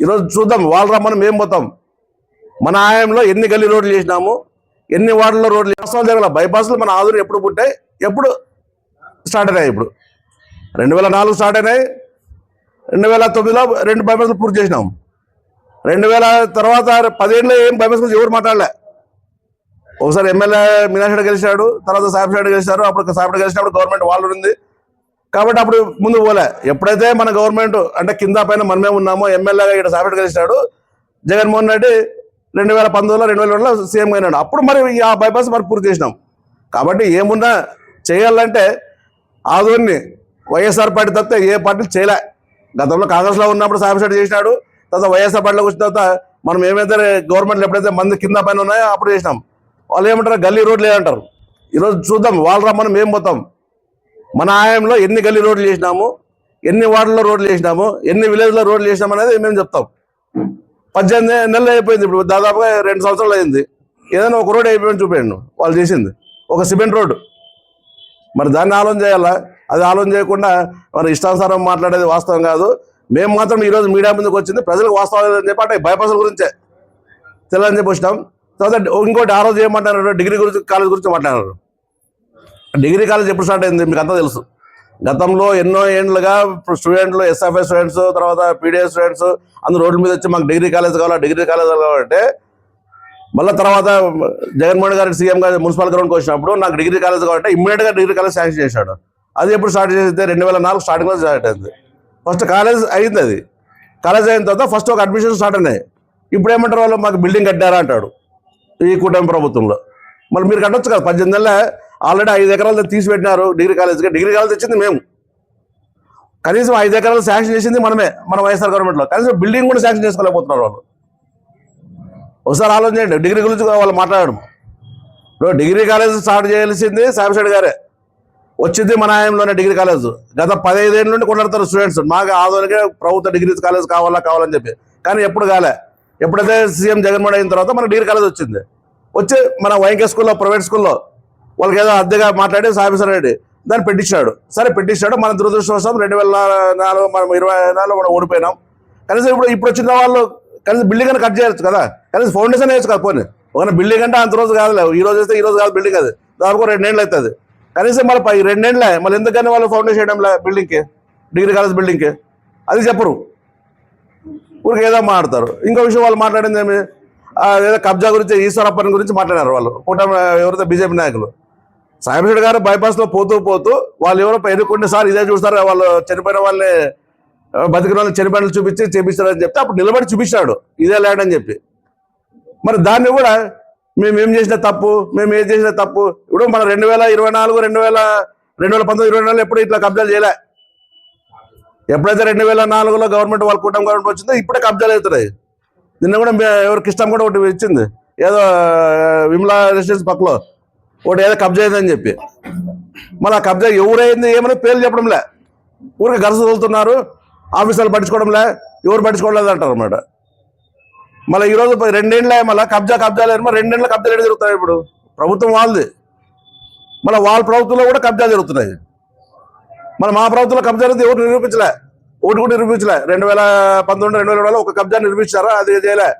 ఈరోజు చూద్దాం వాళ్ళు రమ్మని మేము పోతాం. మన ఆయంలో ఎన్ని గల్లీ రోడ్లు చేసినాము ఎన్ని వార్డుల్లో రోడ్లు అవసరాలు జరగాల బైపాస్లు మన ఆధునిక ఎప్పుడు పుట్టాయి ఎప్పుడు స్టార్ట్ అయినాయి ఇప్పుడు. రెండు వేల నాలుగు స్టార్ట్ అయినాయి రెండు వేల తొమ్మిదిలో రెండు బైపాస్లు పూర్తి చేసినాం. రెండు వేల తర్వాత పదిహేనులో ఏం బైపాస్ గురించి ఎవరు మాట్లాడలే. ఒకసారి ఎమ్మెల్యే మీనాక్షి గెలిచాడు తర్వాత సాహెబ్ షాడు గెలిచారు అప్పుడు సాహెబ్ గెలిచినప్పుడు గవర్నమెంట్ వాళ్ళు ఉంది. కాబట్టి అప్పుడు ముందు పోలే. ఎప్పుడైతే మన గవర్నమెంట్ అంటే కింద పైన మనమే ఉన్నామో ఎమ్మెల్యేగా ఇక్కడ సాఫ్ట్ కలిసినాడు జగన్మోహన్ రెడ్డి రెండు వేల పంతొమ్మిదిలో రెండు వేల రెండులో సీఎం అయినాడు. అప్పుడు మరి ఈ ఆ బైపాస్ మరి పూర్తి చేసినాం. కాబట్టి ఏమున్నా చేయాలంటే ఆధుని వైఎస్ఆర్ పార్టీ తప్పితే ఏ పార్టీ చేయలే. గతంలో కాంగ్రెస్లో ఉన్నప్పుడు సాహెబ్ చేసినాడు తర్వాత వైఎస్ఆర్ పార్టీలోకి వచ్చిన తర్వాత మనం ఏమైతే గవర్నమెంట్ ఎప్పుడైతే మంది కింద పైన ఉన్నాయో అప్పుడు చేసినాం. వాళ్ళు ఏమంటారు? గల్లీ రోడ్లు లేదంటారు. ఈరోజు చూద్దాం వాళ్ళు రమ్మని మేము పోతాం? మన ఆయంలో ఎన్ని గల్లీ రోడ్లు చేసినాము ఎన్ని వార్డుల్లో రోడ్లు చేసినాము ఎన్ని విలేజ్లో రోడ్లు చేసినాము అనేది మేము చెప్తాం. పద్దెనిమిది నెలలు అయిపోయింది ఇప్పుడు దాదాపుగా రెండు సంవత్సరాలు అయింది. ఏదైనా ఒక రోడ్ అయిపోయింది చూపించండి వాళ్ళు చేసింది. ఒక సిమెంట్ రోడ్డు. మరి దాన్ని ఆలోచన చేయాలా? అది ఆలోచన చేయకుండా మరి ఇష్టానుసారం మాట్లాడేది వాస్తవం కాదు. మేము మాత్రం ఈరోజు మీడియా ముందుకు వచ్చింది ప్రజలకు వాస్తవం అని చెప్పి అంటే బైపాస్ల గురించే. తెలియని చెప్పి వచ్చినాం. తర్వాత ఇంకోటి ఆ రోజు ఏమంటారు డిగ్రీ గురించి కాలేజ్ గురించి మాట్లాడారు. డిగ్రీ కాలేజ్ ఎప్పుడు స్టార్ట్ అయింది మీకు అంతా తెలుసు. గతంలో ఎన్నో ఏండ్లుగా స్టూడెంట్లు ఎస్ఎఫ్ఐ స్టూడెంట్స్ తర్వాత పీడిఎస్ స్టూడెంట్స్ అందరూ రోడ్ల మీద వచ్చి మాకు డిగ్రీ కాలేజ్ కావాలా డిగ్రీ కాలేజ్ కావాలంటే మళ్ళీ తర్వాత జగన్మోహన్ గారి సీఎం గారు మున్సిపల్ గ్రౌండ్కి వచ్చినప్పుడు నాకు డిగ్రీ కాలేజ్ కావాలంటే ఇమ్మీడియట్గా డిగ్రీ కాలేజ్ శాంక్షన్ చేశాడు. అది ఎప్పుడు స్టార్ట్ చేస్తే రెండు వేల నాలుగు స్టార్టింగ్లో స్టార్ట్ అయింది. ఫస్ట్ కాలేజ్ అయింది అది. కాలేజ్ అయిన తర్వాత ఫస్ట్ ఒక అడ్మిషన్ స్టార్ట్ అయినాయి. ఇప్పుడు ఏమంటారు వాళ్ళు? మాకు బిల్డింగ్ కట్టారా అంటాడు ఈ కూటమి ప్రభుత్వంలో. మళ్ళీ మీరు కట్టొచ్చు కదా పద్దెనిమిది నెలల ఆల్రెడీ ఐదు ఎకరాలు తీసి పెట్టినారు డిగ్రీ కాలేజ్కి డిగ్రీ కాలేజ్ తెచ్చింది మేము. కనీసం ఐదు ఎకరాలు శాంక్షన్ చేసింది మనమే మన వైఎస్ఆర్ గవర్నమెంట్లో. కనీసం బిల్డింగ్ కూడా శాంక్షన్ చేసుకోలేకపోతున్నారు వాళ్ళు. ఒకసారి ఆలోచన చేయండి డిగ్రీ గురించి వాళ్ళు మాట్లాడడం ఇప్పుడు డిగ్రీ కాలేజ్ స్టార్ట్ చేయాల్సింది సాంబశెట్టి గారే. వచ్చింది మన ఆయంలోనే డిగ్రీ కాలేజ్. గత పదహైదేళ్ళ నుండి కొట్లాడతారు స్టూడెంట్స్. మాకు ఆదోనికే ప్రభుత్వ డిగ్రీ కాలేజ్ కావాలా కావాలని చెప్పి. కానీ ఎప్పుడు కాలే. ఎప్పుడైతే సీఎం జగన్మోహన్ అయిన తర్వాత మన డిగ్రీ కాలేజ్ వచ్చింది. వచ్చి మన వైకే స్కూల్లో ప్రైవేట్ స్కూల్లో వాళ్ళకి ఏదో అద్దెగా మాట్లాడి సాఫీసర్ రెడ్డి దాన్ని పెట్టించాడు సరే పెట్టించాడు మన దురదృష్టవశాం రెండు వేల నాలుగు మనం ఇరవై నాలుగు మనం ఓడిపోయినాం. కనీసం ఇప్పుడు ఇప్పుడు వచ్చిన వాళ్ళు కనీసం బిల్డింగ్ అని కట్ చేయొచ్చు కదా? కనీసం ఫౌండేషన్ వేయచ్చు కదా పోనీ? ఒక బిల్డింగ్ అంటే అంత రోజు కాదులే. ఈ రోజు వేస్తే ఈ రోజు కాదు బిల్డింగ్ అది. దాదాపు రెండేళ్ళు అవుతుంది. కనీసం మళ్ళీ పై రెండేళ్ళే. మళ్ళీ ఎందుకని వాళ్ళు ఫౌండేషన్ చేయడంలే బిల్డింగ్కి? డిగ్రీ కాలేజ్ బిల్డింగ్కి? అది చెప్పరు. ఊరికి ఏదో మాట్లాడతారు. ఇంకో విషయం వాళ్ళు మాట్లాడింది ఏమి? ఏదో కబ్జా గురించి ఈశ్వరప్పని గురించి మాట్లాడారు వాళ్ళు. కూటమి ఎవరైతే బీజేపీ నాయకులు. సాయిబేడ్ గారు బైపాస్లో పోతూ పోతూ వాళ్ళు ఎవరో ఎదుర్కొంటే సార్ ఇదే చూస్తారు? వాళ్ళు చనిపోయిన వాళ్ళని బతికిన వాళ్ళని చనిపోయిన చూపించి చేపిస్తారని చెప్తే అప్పుడు నిలబడి చూపించాడు ఇదే ల్యాండ్ అని చెప్పి. మరి దాన్ని కూడా మేము ఏం చేసిన తప్పు? మేము ఏం చేసిన తప్పు? ఇప్పుడు మన రెండు వేల ఇరవై నాలుగు రెండు వేల రెండు వేల పంతొమ్మిది ఇరవై నాలుగు ఎప్పుడు ఇట్లా కబ్జాలు చేయలే. ఎప్పుడైతే రెండు వేల నాలుగులో గవర్నమెంట్ వాళ్ళ కూటమి గవర్నమెంట్ వచ్చిందో ఇప్పుడే కబ్జాలు అవుతున్నాయి. నిన్న కూడా ఎవరికి ఇష్టం కూడా ఒకటి ఇచ్చింది. ఏదో విమలా రెసిడెన్స్ పక్కలో. ఒకటి ఏదో కబ్జా అయిందని చెప్పి. మళ్ళీ ఆ కబ్జా ఎవరైంది ఏమైనా పేర్లు చెప్పడంలే. ఊరికి గరస తోలుతున్నారు ఆఫీసర్లు పట్టించుకోవడంలే ఎవరు పట్టించుకోవట్లేదు అంటారు అన్నమాట. మళ్ళీ ఈరోజు రెండేళ్ళే మళ్ళీ కబ్జా కబ్జా లేదు మరి రెండేళ్ళ కబ్జాలు ఎక్కడ జరుగుతాయి ఇప్పుడు? ప్రభుత్వం వాళ్ళది. మళ్ళీ వాళ్ళ ప్రభుత్వంలో కూడా కబ్జాలు జరుగుతున్నాయి. మన మా ప్రభుత్వంలో కబ్జా అనేది ఎవరు నిరూపించలే. ఒకటి కూడా నిరూపించలే. రెండు వేల పంతొమ్మిది రెండు వేల రెండు ఒక కబ్జా నిరూపించారా అది చేయలే.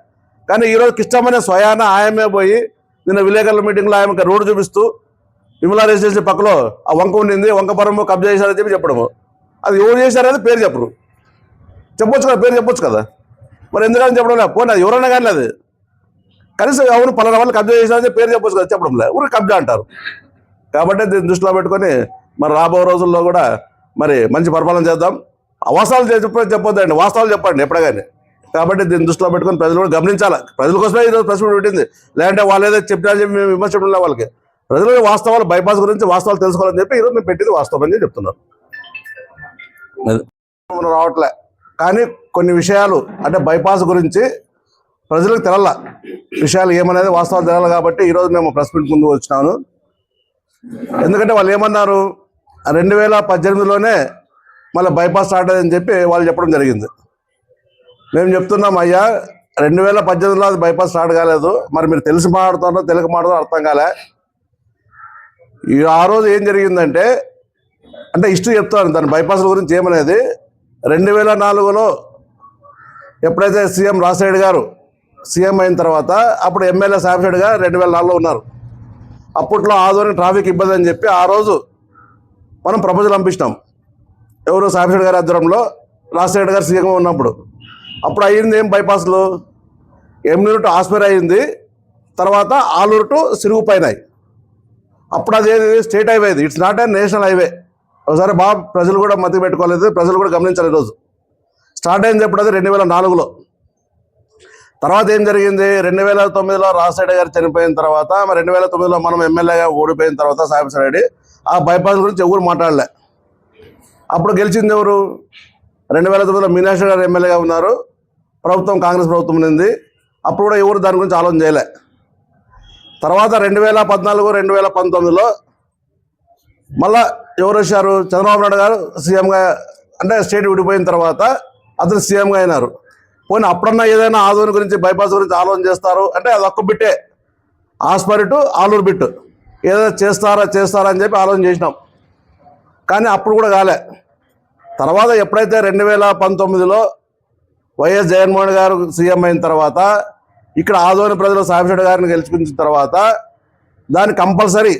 కానీ ఈరోజు కిష్టమైన స్వయాన ఆయమే పోయి నిన్న విలేకరుల మీటింగ్లో ఆయన రోడ్డు చూపిస్తూ విమలా రెసిడెన్సీ పక్కలో ఆ వంక ఉండింది వంక పరము కబ్జా చేశారని చెప్పి చెప్పడము. అది ఎవరు చేశారనేది పేరు చెప్పరు. చెప్పొచ్చు కదా పేరు చెప్పొచ్చు కదా. మరి ఎందుకని చెప్పడం లేదు పోనీ అది ఎవరైనా కానీ అది. కనీసం ఎవరు పలానా వాళ్ళు కబ్జా చేశారని పేరు చెప్పొచ్చు కదా చెప్పడం లేదు ఊరికి కబ్జా అంటారు. కాబట్టి దీన్ని దృష్టిలో పెట్టుకొని మరి రాబో రోజుల్లో కూడా మరి మంచి పరిపాలన చేద్దాం. అవసరాలు చెప్ప చెప్పొద్దండి వాస్తవాలు చెప్పండి ఎప్పుడే కానీ కాబట్టి దీన్ని దృష్టిలో పెట్టుకొని ప్రజలు కూడా గమనించాలి. ప్రజల కోసమే ఈరోజు ప్రెస్ మీట్ పెట్టింది. లేదంటే వాళ్ళు ఏదో చెప్పినా చెప్పి మేము విమర్శించడం లేదు వాళ్ళకి. ప్రజలు వాస్తవాలు బైపాస్ గురించి వాస్తవాలు తెలుసుకోవాలని చెప్పి ఈరోజు మేము పెట్టింది వాస్తవం అని చెప్తున్నారు. మనం రావట్లే. కానీ కొన్ని విషయాలు అంటే బైపాస్ గురించి ప్రజలకు తెలల. విషయాలు ఏమనేది వాస్తవాలు తెలాలి కాబట్టి ఈరోజు మేము ప్రెస్ మీట్ ముందు వచ్చినాను. ఎందుకంటే వాళ్ళు ఏమన్నారు? రెండు వేల పద్దెనిమిదిలోనే మళ్ళీ బైపాస్ స్టార్ట్ అయ్యిందని చెప్పి వాళ్ళు చెప్పడం జరిగింది. మేము చెప్తున్నాం అయ్యా రెండు వేల పద్దెనిమిదిలో అది బైపాస్ స్టార్ట్ కాలేదు. మరి మీరు తెలిసి మాట్లాడుతున్నారో తెలుగు మాట్లాడుతారో అర్థం కాలే. ఈ ఆ రోజు ఏం జరిగిందంటే అంటే ఇష్టం చెప్తాను దాని బైపాస్ గురించి ఏమనేది రెండు వేల నాలుగులో ఎప్పుడైతే సీఎం రాజశేఖర్ గారు సీఎం అయిన తర్వాత అప్పుడు ఎమ్మెల్యే సాంబశెట్టి గారు రెండు వేల నాలుగులో ఉన్నారు. అప్పట్లో ఆదోని ట్రాఫిక్ ఇబ్బంది అని చెప్పి ఆ రోజు మనం ప్రపోజల్ పంపించినాం. ఎవరు సాంబశెట్టి గారి ఆధ్వర్యంలో రాజశేఖర్ గారు సీఎం ఉన్నప్పుడు. అప్పుడు అయ్యింది ఏం బైపాస్లు? ఎమ్నూరు టు ఆస్పేర్ అయింది తర్వాత ఆలూరు టు సిరుగు పైన అప్పుడు అది స్టేట్ హైవే ఇది it's not a national highway. ఒకసారి బాగా ప్రజలు కూడా మతి పెట్టుకోలేదు. ప్రజలు కూడా గమనించాలి ఈరోజు స్టార్ట్ అయింది ఎప్పుడు అది? రెండు వేల నాలుగులో. తర్వాత ఏం జరిగింది? రెండు వేల తొమ్మిదిలో రాజశేఖర గారు చనిపోయిన తర్వాత రెండు వేల తొమ్మిదిలో మనం ఎమ్మెల్యేగా ఓడిపోయిన తర్వాత సాహిబ్ రెడ్డి ఆ బైపాస్ గురించి ఎవరు మాట్లాడలే. అప్పుడు గెలిచింది ఎవరు? రెండు వేల తొమ్మిదిలో మీనాక్షి గారు ఎమ్మెల్యేగా ఉన్నారు. ప్రభుత్వం కాంగ్రెస్ ప్రభుత్వం ఉంది. అప్పుడు కూడా ఎవరు దాని గురించి ఆలోచన చేయలే. తర్వాత రెండు వేల పద్నాలుగు రెండు వేల పంతొమ్మిదిలో మళ్ళా ఎవరు వచ్చారు? చంద్రబాబు నాయుడు గారు సీఎంగా అంటే స్టేట్ విడిపోయిన తర్వాత అతను సీఎంగా అయినారు. పోనీ అప్పుడన్నా ఏదైనా ఆదోని గురించి బైపాస్ గురించి ఆలోచన చేస్తారు? అంటే అది ఒక్క బిట్టే. ఆస్పరి టు ఆలూరు బిట్టు ఏదైనా చేస్తారా చేస్తారా అని చెప్పి ఆలోచన చేసినాం. కానీ అప్పుడు కూడా కాలే. తర్వాత ఎప్పుడైతే రెండు వేల పంతొమ్మిదిలో వైఎస్ జగన్మోహన్ గారు సీఎం అయిన తర్వాత ఇక్కడ ఆదోని ప్రజలు సాంబశెట్టి గారిని గెలుచుకున్న తర్వాత దాన్ని కంపల్సరీ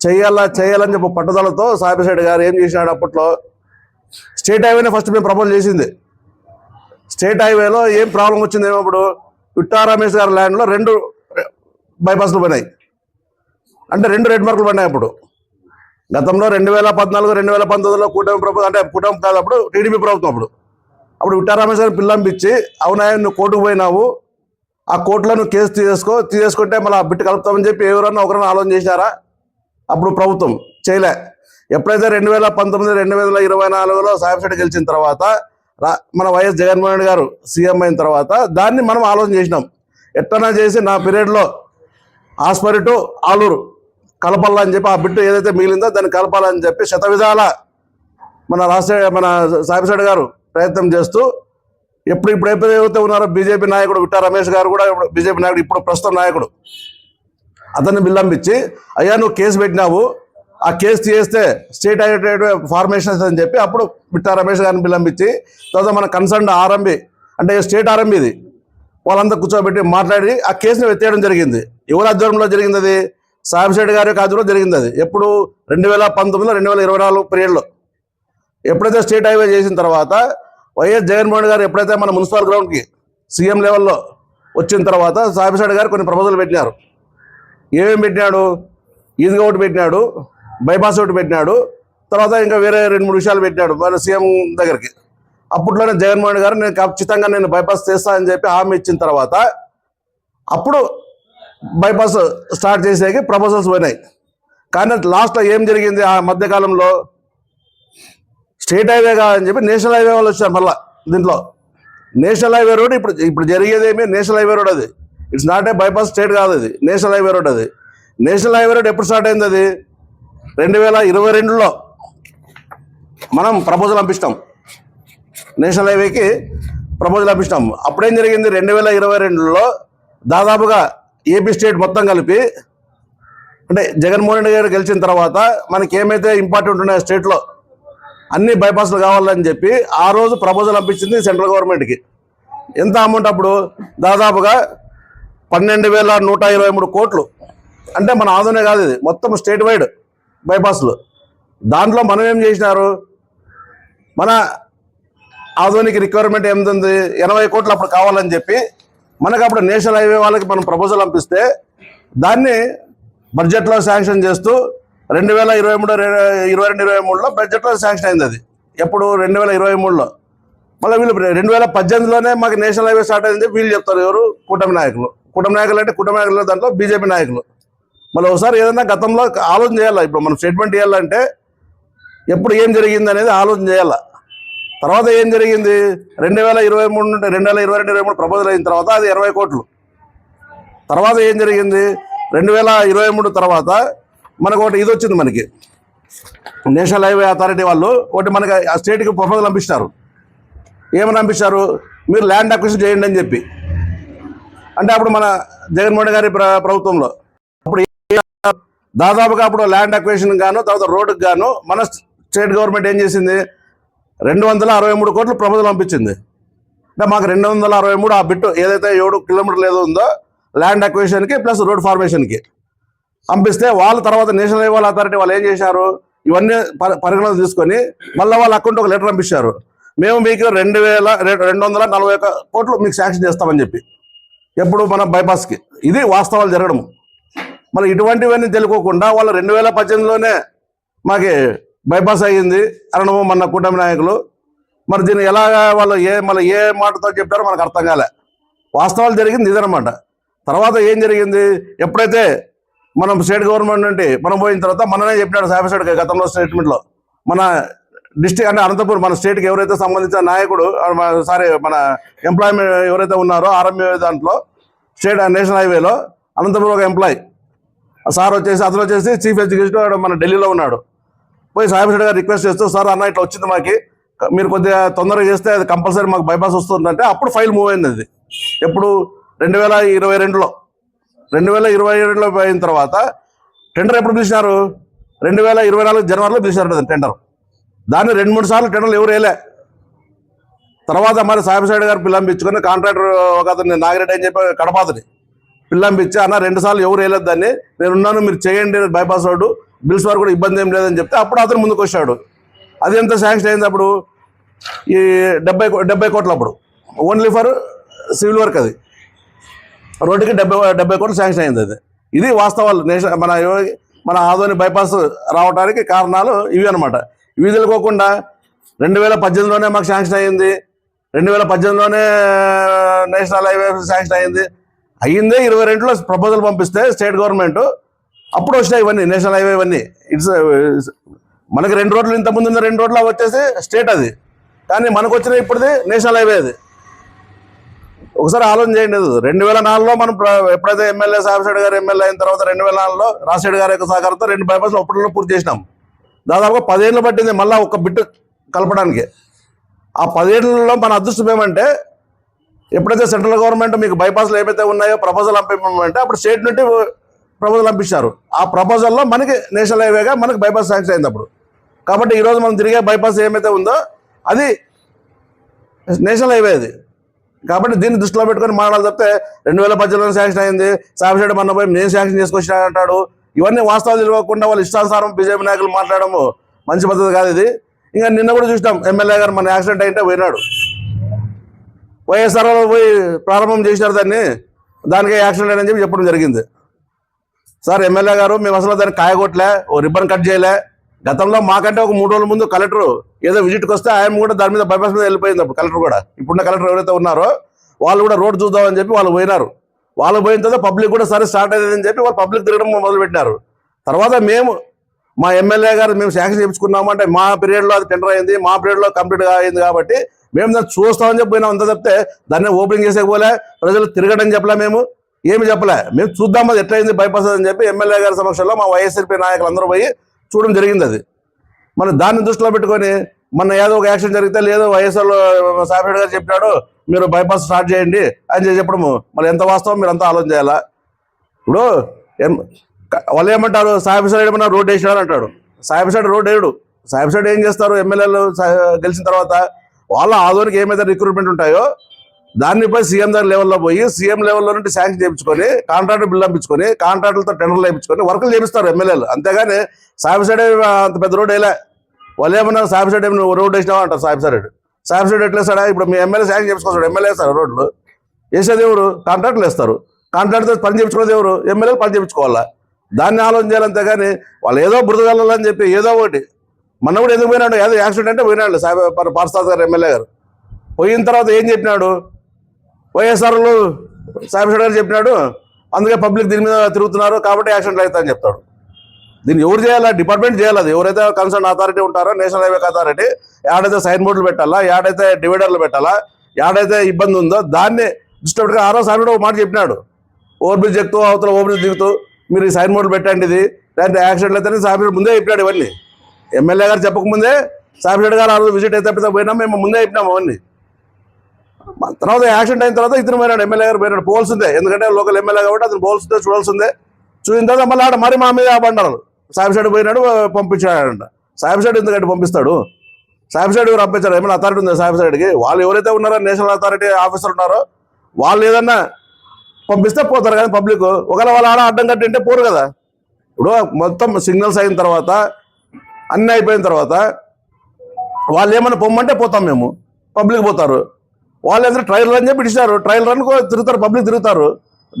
చేయాలా చేయాలని చెప్పి పట్టుదలతో సాంబశెట్టి గారు ఏం చేసినాడు అప్పట్లో? స్టేట్ హైవేనే ఫస్ట్ మేము ప్రపోజ్ చేసింది. స్టేట్ హైవేలో ఏం ప్రాబ్లం వచ్చింది ఏమప్పుడు విట్టా రమేష్ గారి ల్యాండ్లో రెండు బైపాస్లు పోయినాయి. అంటే రెండు రెడ్ మార్కులు పడినాయి అప్పుడు. గతంలో రెండు వేల పద్నాలుగు రెండు వేల పంతొమ్మిదిలో కూటమి ప్రభుత్వం అంటే కూటమి కాదు అప్పుడు టీడీపీ ప్రభుత్వం అప్పుడు. అప్పుడు విట్టా పిల్లంపించి అవునా నువ్వు కోర్టుకు పోయినావు? ఆ కోర్టులో నువ్వు కేసు తీసేసుకో తీసేసుకుంటే మళ్ళీ ఆ బిట్టు కలుపుతామని చెప్పి ఎవరన్నా ఒకరైనా ఆలోచన చేశారా అప్పుడు ప్రభుత్వం చేయలే. ఎప్పుడైతే రెండు వేల పంతొమ్మిది రెండు వేల ఇరవై నాలుగులో సాహిబ్ గెలిచిన తర్వాత రా- మన వైఎస్ జగన్మోహన్ రెడ్డి గారు సీఎం అయిన తర్వాత దాన్ని మనం ఆలోచన చేసినాం. ఎట్టనా చేసి నా పీరియడ్లో ఆస్పరి టు ఆలూరు కలపాలని చెప్పి ఆ బిట్టు ఏదైతే మిగిలిందో దాన్ని కలపాలని చెప్పి శత విధాల మన రాష్ట్ర మన సాయిబిసాడు గారు ప్రయత్నం చేస్తూ ఎప్పుడు ఇప్పుడు ఎప్పుడైతే ఉన్నారో బీజేపీ నాయకుడు విట్టా రమేష్ గారు కూడా ఇప్పుడు బీజేపీ నాయకుడు ఇప్పుడు ప్రస్తుతం నాయకుడు. అతన్ని బిల్లంపించి అయ్యా నువ్వు కేసు పెట్టినావు. ఆ కేసు తీస్తే స్టేట్ హైవే ఫార్మేషన్ అని చెప్పి అప్పుడు విట్టా రమేష్ గారిని బిల్లంపించి తర్వాత మన కన్సర్న్ ఆర్ఎంబి అంటే స్టేట్ ఆర్ఎంబి ఇది. వాళ్ళంతా కూర్చోబెట్టి మాట్లాడి ఆ కేసుని ఎత్తేయడం జరిగింది. ఎవరి ఆధ్వర్యంలో జరిగింది అది? సాహిబ్ గారి యొక్క ఆధ్వర్యంలో జరిగింది అది. ఎప్పుడు? రెండు వేల పంతొమ్మిదిలో రెండు వేల ఇరవై నాలుగు పీరియడ్లో. ఎప్పుడైతే స్టేట్ హైవే చేసిన తర్వాత వైఎస్ జగన్మోహన్ గారు ఎప్పుడైతే మన మున్సిపల్ గ్రౌండ్కి సీఎం లెవెల్లో వచ్చిన తర్వాత సాబిసాడు గారు కొన్ని ప్రపోజల్ పెట్టినారు. ఏమేమి పెట్టినాడు? ఈద్గా ఒకటి పెట్టినాడు బైపాస్ ఒకటి పెట్టినాడు తర్వాత ఇంకా వేరే రెండు మూడు విషయాలు పెట్టినాడు మన సీఎం దగ్గరికి. అప్పట్లోనే జగన్మోహన్ గారు నేను ఖచ్చితంగా నేను బైపాస్ చేస్తానని చెప్పి హామీ ఇచ్చిన తర్వాత అప్పుడు బైపాస్ స్టార్ట్ చేసేకి ప్రపోజల్స్ పోయినాయి. కానీ లాస్ట్లో ఏం జరిగింది? ఆ మధ్యకాలంలో స్టేట్ హైవే కాదని చెప్పి నేషనల్ హైవే వాళ్ళు వచ్చారు మళ్ళా దీంట్లో. నేషనల్ హైవే రోడ్ ఇప్పుడు ఇప్పుడు జరిగేదేమీ? నేషనల్ హైవే రోడ్ అది. It's not a bypass state కాదు అది. నేషనల్ హైవే రోడ్ అది. నేషనల్ హైవే రోడ్ ఎప్పుడు స్టార్ట్ అయింది అది? రెండు వేల ఇరవై రెండులో. మనం ప్రపోజల్ పంపిస్తాం. నేషనల్ హైవేకి ప్రపోజల్ పంపిస్తాం. అప్పుడేం జరిగింది? రెండు వేల ఇరవై రెండులో దాదాపుగా ఏపీ స్టేట్ మొత్తం కలిపి అంటే జగన్మోహన్ రెడ్డి గారు గెలిచిన తర్వాత మనకి ఏమైతే ఇంపార్టెంట్ ఉన్నాయో స్టేట్లో అన్ని బైపాస్లు కావాలని చెప్పి ఆ రోజు ప్రపోజల్ పంపించింది సెంట్రల్ గవర్నమెంట్కి ఎంత అమౌంట్ అప్పుడు? దాదాపుగా పన్నెండు వేల నూట ఇరవై మూడు కోట్లు. అంటే మన ఆదోనే కాదు ఇది. మొత్తం స్టేట్ వైడ్ బైపాస్లు దాంట్లో మనం ఏం చేసినారు? మన ఆధునిక రిక్వైర్మెంట్ ఏముంది? ఎనభై కోట్లు అప్పుడు కావాలని చెప్పి మనకు అప్పుడు నేషనల్ హైవే వాళ్ళకి మనం ప్రపోజల్ పంపిస్తే దాన్ని బడ్జెట్లో శాంక్షన్ చేస్తూ రెండు వేల ఇరవై మూడు ఇరవై రెండు ఇరవై మూడులో బడ్జెట్లో శాంక్షన్ అయింది అది. ఎప్పుడు? రెండు వేల ఇరవై మూడులో. మళ్ళీ వీళ్ళు రెండు వేల పద్దెనిమిదిలోనే మాకు నేషనల్ హైవే స్టార్ట్ అయింది. వీళ్ళు చెప్తారు ఎవరు? కూటమి నాయకులు. కూటమి నాయకులు అంటే కూటమి నాయకులు దాంట్లో బీజేపీ నాయకులు. మళ్ళీ ఒకసారి ఏదైనా గతంలో ఆలోచన చేయాలి? ఇప్పుడు మనం స్టేట్మెంట్ ఇవ్వాలంటే ఎప్పుడు ఏం జరిగింది అనేది ఆలోచన చేయాలి? తర్వాత ఏం జరిగింది? రెండు వేల ఇరవై మూడు నుండి రెండు వేల ఇరవై రెండు ఇరవై మూడు ప్రపోజల్ అయిన తర్వాత అది ఇరవై కోట్లు. తర్వాత ఏం జరిగింది? రెండు వేల ఇరవై మూడు తర్వాత మనకు ఒకటి ఇది వచ్చింది మనకి. నేషనల్ హైవే అథారిటీ వాళ్ళు ఒకటి మనకి ఆ స్టేట్కి ప్రపోజల్ పంపిస్తారు. ఏమని పంపిస్తారు? మీరు ల్యాండ్ అక్విజిషన్ చేయండి అని చెప్పి. అంటే అప్పుడు మన జగన్మోహన్ గారి ప్ర- ప్రభుత్వంలో. అప్పుడు దాదాపుగా అప్పుడు ల్యాండ్ అక్విజిషన్ గాను తర్వాత రోడ్డుకు గాను మన స్టేట్ గవర్నమెంట్ ఏం చేసింది? రెండు వందల అరవై మూడు కోట్లు ప్రపోజల్ పంపించింది. అంటే మాకు రెండు వందల అరవై మూడు ఆ బిట్టు ఏదైతే ఏడు కిలోమీటర్లు ఏదో ఉందో ల్యాండ్ అక్విజిషన్కి ప్లస్ రోడ్ ఫార్మేషన్కి. పంపిస్తే వాళ్ళు తర్వాత నేషనల్ హైవే అథారిటీ వాళ్ళు ఏం చేశారు? ఇవన్నీ పరి- పరిగణన తీసుకొని మళ్ళీ వాళ్ళ అకౌంట్ ఒక లెటర్ పంపించారు మేము మీకు రెండు వేల రెండు వందల నలభై ఒక్క కోట్లు మీకు శాంక్షన్ చేస్తామని చెప్పి. ఎప్పుడు మన బైపాస్కి ఇది వాస్తవాలు జరగడం మరి ఇటువంటివన్నీ తెలుకోకుండా వాళ్ళు రెండు వేల పద్దెనిమిదిలోనే మాకి బైపాస్ అయ్యింది. అరణము మన కూటమి నాయకులు. మరి దీన్ని ఎలా వాళ్ళు ఏ మళ్ళీ ఏ మాటతో చెప్పారో మనకు అర్థం కాలే. వాస్తవాలు జరిగింది ఇదనమాట తర్వాత ఏం జరిగింది? ఎప్పుడైతే మనం స్టేట్ గవర్నమెంట్ నుండి మనం పోయిన తర్వాత మననే చెప్పినాడు సాబిసైడ్ గతంలో స్టేట్మెంట్లో మన డిస్టిక్ అంటే అనంతపురం మన స్టేట్కి ఎవరైతే సంబంధించిన నాయకుడు సారీ మన ఎంప్లాయ్మెంట్ ఎవరైతే ఉన్నారో ఆర్ఎంఏ దాంట్లో స్టేట్ నేషనల్ హైవేలో అనంతపురం ఒక ఎంప్లాయ్ సార్ వచ్చేసి అతను వచ్చేసి చీఫ్ ఎగ్జిక్యూటివ్ మన ఢిల్లీలో ఉన్నాడు. పోయి సాహెబ్ గారు రిక్వెస్ట్ చేస్తూ సార్ అన్న ఇట్లా వచ్చింది మాకి. మీరు కొద్దిగా తొందరగా చేస్తే అది కంపల్సరీ మాకు బైపాస్ వస్తుందంటే అప్పుడు ఫైల్ మూవ్ అయింది అది. ఎప్పుడు? రెండు వేల ఇరవై రెండులో. రెండు వేల ఇరవై ఏడులో పోయిన తర్వాత టెండర్ ఎప్పుడు పిలిచినారు? రెండు వేల ఇరవై నాలుగు జనవరిలో పిలిచినారు టెండర్. దాన్ని రెండు మూడు సార్లు టెండర్లు ఎవరు వేయలే. తర్వాత మరి సాయిబసాయి సైడ్ గారు పిల్లంపించుకొని కాంట్రాక్టర్ ఒక అతన్ని నాగిరెడ్డి అని చెప్పి కడపాతని పిల్లంపించి అన్న రెండు సార్లు ఎవరు వేయలేదు దాన్ని. నేను ఉన్నాను మీరు చేయండి బైపాస్ రోడ్డు బిల్స్ వారు కూడా ఇబ్బంది ఏం లేదని చెప్తే అప్పుడు అతను ముందుకు వచ్చాడు. అది ఎంత శాంక్షన్ అయింది అప్పుడు? ఈ డెబ్బై డెబ్బై కోట్ల అప్పుడు ఓన్లీ ఫర్ సివిల్ వర్క్ అది. రోడ్డుకి డెబ్బై డెబ్బై కోట్లు శాంక్షన్ అయింది అది. ఇది వాస్తవాలు. నేషనల్ మన మన ఆదోని బైపాస్ రావడానికి కారణాలు ఇవి అనమాట ఇవి తెలుకోకుండా రెండు వేల పద్దెనిమిదిలోనే మాకు శాంక్షన్ అయింది. రెండు వేల పద్దెనిమిదిలోనే నేషనల్ హైవే శాంక్షన్ అయింది. అయ్యిందే ఇరవై రెండులో ప్రపోజల్ పంపిస్తే స్టేట్ గవర్నమెంట్. అప్పుడు వచ్చినాయి ఇవన్నీ నేషనల్ హైవే ఇవన్నీ. ఇట్స్ మనకి రెండు రోడ్లు ఇంతకుముందు ఉన్న రెండు రోడ్లు వచ్చేసి స్టేట్ అది. కానీ మనకు వచ్చిన ఇప్పుడుది నేషనల్ హైవే అది. ఒకసారి ఆలోచన చేయండి. రెండు వేల నాలుగులో మనం ఎప్పుడైతే ఎమ్మెల్యే సాబిసైడ్ గారు ఎమ్మెల్యే అయిన తర్వాత రెండు వేల నాలుగులో రాజశేఖర్ గారి యొక్క సహకారంతో రెండు బైపాస్ ఒప్పట్లో పూర్తి చేసినాం. దాదాపుగా పదేళ్ళు పట్టింది మళ్ళీ ఒక బిట్ కలపడానికి. ఆ పదేళ్ళలో మన అదృష్టం ఏమంటే ఎప్పుడైతే సెంట్రల్ గవర్నమెంట్ మీకు బైపాస్లు ఏమైతే ఉన్నాయో ప్రపోజల్ పంపించమంటే అప్పుడు స్టేట్ నుండి ప్రపోజల్ పంపించారు. ఆ ప్రపోజల్లో మనకి నేషనల్ హైవేగా మనకి బైపాస్ శాంక్షన్ అయింది అప్పుడు. కాబట్టి ఈరోజు మనం తిరిగే బైపాస్ ఏమైతే ఉందో అది నేషనల్ హైవే అది. కాబట్టి దీన్ని దృష్టిలో పెట్టుకొని మాట్లాడాలి తప్పితే రెండు వేల పద్దెనిమిదిలో శాంక్షన్ అయింది. సాబిసైడ్ మన పోయి నేను శాంక్షన్ చేసుకొచ్చినా అంటాడు ఇవన్నీ వాస్తవాలు తెలియకుండా వాళ్ళు ఇష్టానుసారం బీజేపీ నాయకులు మాట్లాడము మంచి పద్ధతి కాదు ఇది. ఇంకా నిన్న కూడా చూసినాం ఎమ్మెల్యే గారు మన యాక్సిడెంట్ అయింటే పోయినాడు. వైఎస్ఆర్ పోయి ప్రారంభం చేసినారు దాన్ని దానికి యాక్సిడెంట్ అని చెప్పి చెప్పడం జరిగింది. సార్ ఎమ్మెల్యే గారు మేము అసలు దాన్ని కాయగొట్టలే ఓ రిబ్బన్ కట్ చేయలే గతంలో మాకంటే ఒక మూడు రోజుల ముందు కలెక్టర్ ఏదో విజిట్కి వస్తే ఆయన కూడా దాని మీద బైపాస్ మీద వెళ్ళిపోయింది అప్పుడు కలెక్టర్ కూడా. ఇప్పుడున్న కలెక్టర్ ఎవరైతే ఉన్నారో వాళ్ళు కూడా రోడ్ చూద్దామని చెప్పి వాళ్ళు పోయినారు. వాళ్ళు పోయిన తర్వాత పబ్లిక్ కూడా సరే స్టార్ట్ అయ్యేదని చెప్పి వాళ్ళు పబ్లిక్ తిరగడం మొదలుపెట్టినారు. తర్వాత మేము మా ఎమ్మెల్యే గారు మేము శాంక్షన్ చేయించుకున్నాము అంటే మా పీరియడ్లో అది టెండర్ అయింది మా పీరియడ్లో కంప్లీట్గా అయింది కాబట్టి మేము దాన్ని చూస్తామని చెప్పి పోయినాం. అంత చెప్తే దాన్ని ఓపెనింగ్ చేసేకపోలే ప్రజలు తిరగడం చెప్పలే మేము. ఏమి చెప్పలే. మేము చూద్దాం అది ఎట్లయింది బైపాస్ అని చెప్పి ఎమ్మెల్యే గారి సమక్షంలో మా వైఎస్ఆర్పీ నాయకులు అందరూ పోయి చూడడం జరిగింది అది. మనం దాన్ని దృష్టిలో పెట్టుకొని మన ఏదో ఒక యాక్షన్ జరిగితే లేదో వైఎస్ఆర్ సాఫ్ట్వేర్ గారు చెప్పాడు మీరు బైపాస్ స్టార్ట్ చేయండి అని చెప్పి చెప్పడము. మరి ఎంత వాస్తవం మీరు అంతా ఆలోచన చేయాలా? ఇప్పుడు వాళ్ళు ఏమంటారు సాహెబ్ సైడ్ ఏమన్నా రోడ్ వేసినారు అంటాడు. సాహెబ్ సైడ్ రోడ్ వేయడు. సాహెబ్ సైడ్ ఏం చేస్తారు? ఎమ్మెల్యేలు గెలిచిన తర్వాత వాళ్ళ ఆదోనికి ఏమైతే రిక్రూట్మెంట్ ఉంటాయో దానిపై సీఎం దగ్గర లెవెల్లో పోయి సీఎం లెవెల్లో నుండి శాంక్షన్ చేయించుకొని కాంట్రాక్ట్ బిల్ పంపించుకొని కాంట్రాక్టులతో టెండర్లు వేయించుకొని వర్కులు చేపిస్తారు ఎమ్మెల్యేలు. అంతేగాని సాహెబ్ సైడ్ అంత పెద్ద రోడ్ వేయలే. వాళ్ళు ఏమన్నారు సాహెబ్ సైడ్ ఏమన్నా రోడ్ వేసినావా? అంటారు సాహెబ్ సైడ్. సాహెబ్ సైడ్ ఎట్లా ఇప్పుడు మీ ఎమ్మెల్యే శాంక్షన్ చేయించుకోవచ్చు ఎమ్మెల్యే వేస్తారు రోడ్లు. వేసేది ఎవరు? కాంట్రాక్టులు వేస్తారు. కాంట్రాక్ట్తో పని చేయించుకునేది ఎవరు? ఎమ్మెల్యేలు పని చేయించుకోవాలా దాన్ని ఆలోచన చేయాలంతే కానీ వాళ్ళు ఏదో బురదగలని చెప్పి ఏదో ఒకటి. మొన్న కూడా ఎందుకు పోయినాడు? ఏదో యాక్సిడెంట్ అంటే పోయినాడు సాహెబ్ పార్సాద్ గారు ఎమ్మెల్యే గారు. పోయిన తర్వాత ఏం చెప్పినాడు? వైఎస్ఆర్లు సాహెబ్ గారు చెప్పినాడు అందుకే పబ్లిక్ దీని మీద తిరుగుతున్నారు కాబట్టి యాక్సిడెంట్లు అవుతాయని చెప్తాడు. దీన్ని ఎవరు చేయాలా? డిపార్ట్మెంట్ చేయాలి? అది ఎవరైతే కన్సర్న్ అథారిటీ ఉంటారో నేషనల్ హైవే అథారిటీ యాడైతే సైన్ బోర్డులు పెట్టాలా? యాడైతే డివైడర్లు పెట్టాలా? యాడైతే ఇబ్బంది ఉందో దాన్ని దృష్టిలో ఆరో సార్ ఒక మాట చెప్పినాడు. ఓవర్బ్రిడ్జ్ ఎక్కుతూ అవతల ఓవర్బ్రిడ్జ్ దిగుతూ మీరు ఈ సైన్ బోర్డులు పెట్టండి ఇది. లేదంటే యాక్సిడెంట్లు అయితే సాఫ్ట్వేర్ ముందే చెప్పినాడు ఇవన్నీ. ఎమ్మెల్యే గారు చెప్పకముందే సాఫ్ట్వేర్ గారు ఆ రోజు విజిట్ అయితే పోయినా మేము ముందే చెప్పినాము అవన్నీ. తర్వాత యాక్సిడెంట్ అయిన తర్వాత ఇతను పోయినాడు ఎమ్మెల్యే గారు పోయినాడు పోల్సిందే. ఎందుకంటే లోకల్ ఎమ్మెల్యే కాబట్టి అతను పోల్సిందే చూడాల్సిందే. చూసిన తర్వాత మళ్ళీ ఆడ మరి మా మీద బండారు సాహిబ్ షెడ్ పోయినాడు పంపించాడంట. సాహిబ్ సైడ్ ఎందుకంటే పంపిస్తాడు? సాహిబ్ సైడ్ రప్పించారు ఏమైనా అథారిటీ ఉందా సాహిబ్ సైడ్కి వాళ్ళు ఎవరైతే ఉన్నారో నేషనల్ అథారిటీ ఆఫీసర్ ఉన్నారో వాళ్ళు ఏదన్నా పంపిస్తే పోతారు కానీ పబ్లిక్. ఒకవేళ వాళ్ళు ఆడ అడ్డం కట్టింటే పోరు కదా. ఇప్పుడు మొత్తం సిగ్నల్స్ అయిన తర్వాత అన్నీ అయిపోయిన తర్వాత వాళ్ళు ఏమైనా పొమ్మంటే పోతాం మేము. పబ్లిక్ పోతారు. వాళ్ళు ఏదైనా ట్రయల్ రన్ చెప్పి ఇచ్చారు ట్రయల్ రన్ కూడా తిరుగుతారు పబ్లిక్ తిరుగుతారు.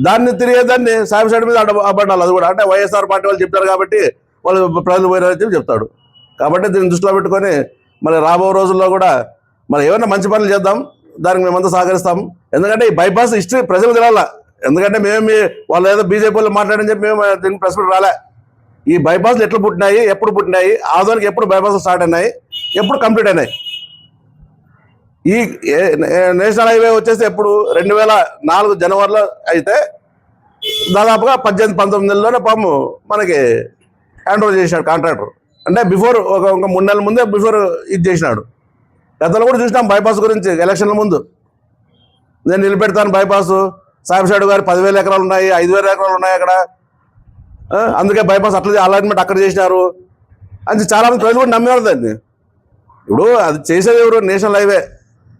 దాన్ని తిరిగేదాన్ని సాయి సైడ్ మీద అడ్డ అది కూడా అంటే వైఎస్ఆర్ పార్టీ వాళ్ళు చెప్పారు కాబట్టి వాళ్ళు ప్రజలు పోయారని చెప్పి చెప్తాడు. కాబట్టి దీన్ని దృష్టిలో పెట్టుకొని మరి రాబో రోజుల్లో కూడా మరి ఏమైనా మంచి పనులు చేద్దాం. దానికి మేమంతా సహకరిస్తాం. ఎందుకంటే ఈ బైపాస్ హిస్టరీ ప్రజలు తెలాల ఎందుకంటే మేము వాళ్ళు ఏదో బీజేపీ వాళ్ళు మాట్లాడని చెప్పి మేము దీనికి ప్రెస్ మీట్ రాలే. ఈ బైపాస్లు ఎట్లా పుట్టినాయి? ఎప్పుడు పుట్టినాయి? ఆధునిక ఎప్పుడు బైపాస్ స్టార్ట్ అయినాయి? ఎప్పుడు కంప్లీట్ అయినాయి? ఈ ఏ- నేషనల్ హైవే వచ్చేసి ఎప్పుడు? రెండు వేల నాలుగు జనవరిలో అయితే దాదాపుగా పద్దెనిమిది పంతొమ్మిది నెలలోనే పాము మనకి హ్యాండ్ ఓవర్ చేశాడు కాంట్రాక్టర్. అంటే బిఫోర్ ఒక ఒక మూడు నెలల ముందే బిఫోర్ ఇది చేసినాడు. గతంలో కూడా చూసినాం బైపాస్ గురించి ఎలక్షన్ల ముందు. నేను నిలబెడతాను బైపాస్. సాహెబ్ సైడ్ గారు పదివేల ఎకరాలు ఉన్నాయి ఐదు వేల ఎకరాలు ఉన్నాయి అక్కడ. అందుకే బైపాస్ అట్లా అలైన్మెంట్ అక్కడ చేసినారు. అని చాలామంది ప్రజలు కూడా నమ్మినారు దాన్ని. ఇప్పుడు అది చేసేది ఎవరు? National highway.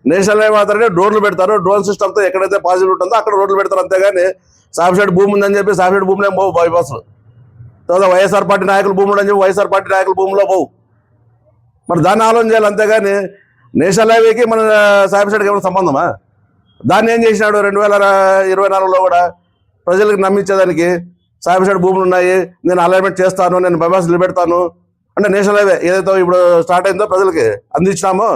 నేషనల్ హైవే మాత్రమే డ్రోన్లు పెడతారు. డ్రోన్ సిస్టమ్తో ఎక్కడైతే పాజిటివ్ ఉంటుందో అక్కడ రోడ్లు పెడతారు అంతేగాని సాఫ్ సైడ్ భూమి ఉందని చెప్పి సాఫ్ సైడ్ భూమిలో పోవు బైపాస్లు తర్వాత వైఎస్ఆర్ పార్టీ నాయకుల భూములు అని చెప్పి వైఎస్ఆర్ పార్టీ నాయకుల భూమిలో పోవు. మరి దాన్ని ఆలోచన చేయాలి అంతేగాని నేషనల్ హైవేకి మన సాఫ్ సైడ్కి ఏమైనా సంబంధమా? దాన్ని ఏం చేసినాడు రెండు వేల ఇరవై నాలుగులో కూడా ప్రజలకు నమ్మించేదానికి సాఫ్ సైడ్ భూములు ఉన్నాయి నేను అలైన్మెంట్ చేస్తాను నేను బైపాస్ నిలబెడతాను. అంటే నేషనల్ హైవే ఏదైతే ఇప్పుడు స్టార్ట్ అయిందో ప్రజలకి అందించినామో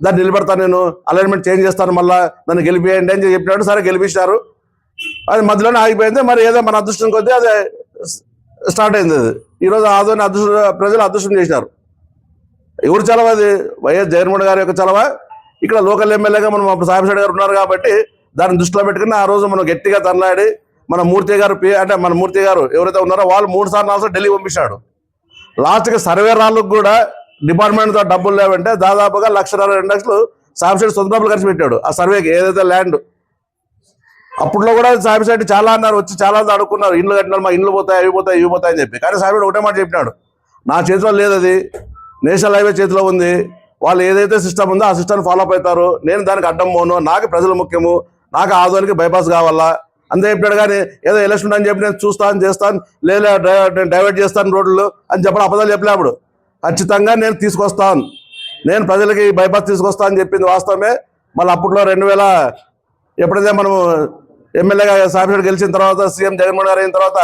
దాన్ని నిలబెడతాను నేను అలైన్మెంట్ చేంజ్ చేస్తాను మళ్ళీ నన్ను గెలిపియండి అని చెప్పినాడు సరే గెలిపించారు అది మధ్యలోనే ఆగిపోయింది మరి ఏదో మన అదృష్టం కొద్దీ అది స్టార్ట్ అయింది అది. ఈరోజు ఆదోని అదృష్ట ప్రజలు అదృష్టం చేసినారు. ఎవరు చలవ అది? వైఎస్ జగన్మోహన్ గారి యొక్క చలవ. ఇక్కడ లోకల్ ఎమ్మెల్యేగా మనం అప్పుడు సాహిబ్ గారు ఉన్నారు కాబట్టి దాన్ని దృష్టిలో పెట్టుకుని ఆ రోజు మనం గట్టిగా తన్నాడి మన మూర్తి గారు పి- అంటే మన మూర్తి గారు ఎవరైతే ఉన్నారో వాళ్ళు మూడు సార్లు నాలుగు ఢిల్లీ పంపించాడు లాస్ట్కి సర్వే రాళ్ళకు కూడా డిపార్ట్మెంట్తో డబ్బులు లేవంటే దాదాపుగా లక్ష నలభై రెండు లక్షలు సాహిబ్ సొంత డబ్బులు ఖర్చు పెట్టాడు ఆ సర్వేకి ఏదైతే ల్యాండ్. అప్పట్లో కూడా సాహిబ్ సైడ్ చాలా అన్నారు వచ్చి చాలా అడుక్కున్నారు ఇండ్లు కట్టినారు మా ఇండ్లు పోతాయి అవి పోతాయి ఇవి పోతాయి అని చెప్పి. కానీ సాహిబ్ ఒకటే మాట చెప్పినాడు నా చేతిలో లేదు అది నేషనల్ హైవే చేతిలో ఉంది వాళ్ళు ఏదైతే సిస్టమ్ ఉందో ఆ సిస్టమ్ ఫాలో అప్ అవుతారు నేను దానికి అడ్డం పోను నాకు ప్రజలు ముఖ్యము నాకు ఆదోనికి బైపాస్ కావాలా? అంతే చెప్పాడు కానీ ఏదో ఎలక్షన్ అని చెప్పి నేను చూస్తాను చేస్తాను లేదా డైవర్ట్ చేస్తాను రోడ్లు అని చెప్పడం అబద్ధాలు చెప్పలే అప్పుడు. ఖచ్చితంగా నేను తీసుకొస్తాను. నేను ప్రజలకి బైపాస్ తీసుకొస్తాను అని చెప్పింది వాస్తవమే. మళ్ళీ అప్పట్లో రెండు వేల ఎప్పుడైతే మనము ఎమ్మెల్యేగా సాఫ్ట్వేర్ గెలిచిన తర్వాత సీఎం జగన్మోహన్ గారు అయిన తర్వాత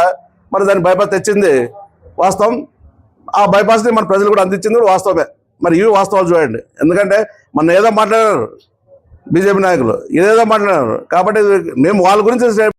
మరి దాన్ని బైపాస్ తెచ్చింది వాస్తవం. ఆ బైపాస్ని మన ప్రజలు కూడా అందించింది కూడా వాస్తవమే. మరి ఇవి వాస్తవాలు చూడండి. ఎందుకంటే మన ఏదో మాట్లాడారు బీజేపీ నాయకులు ఏదేదో మాట్లాడారు. కాబట్టి మేము వాళ్ళ గురించి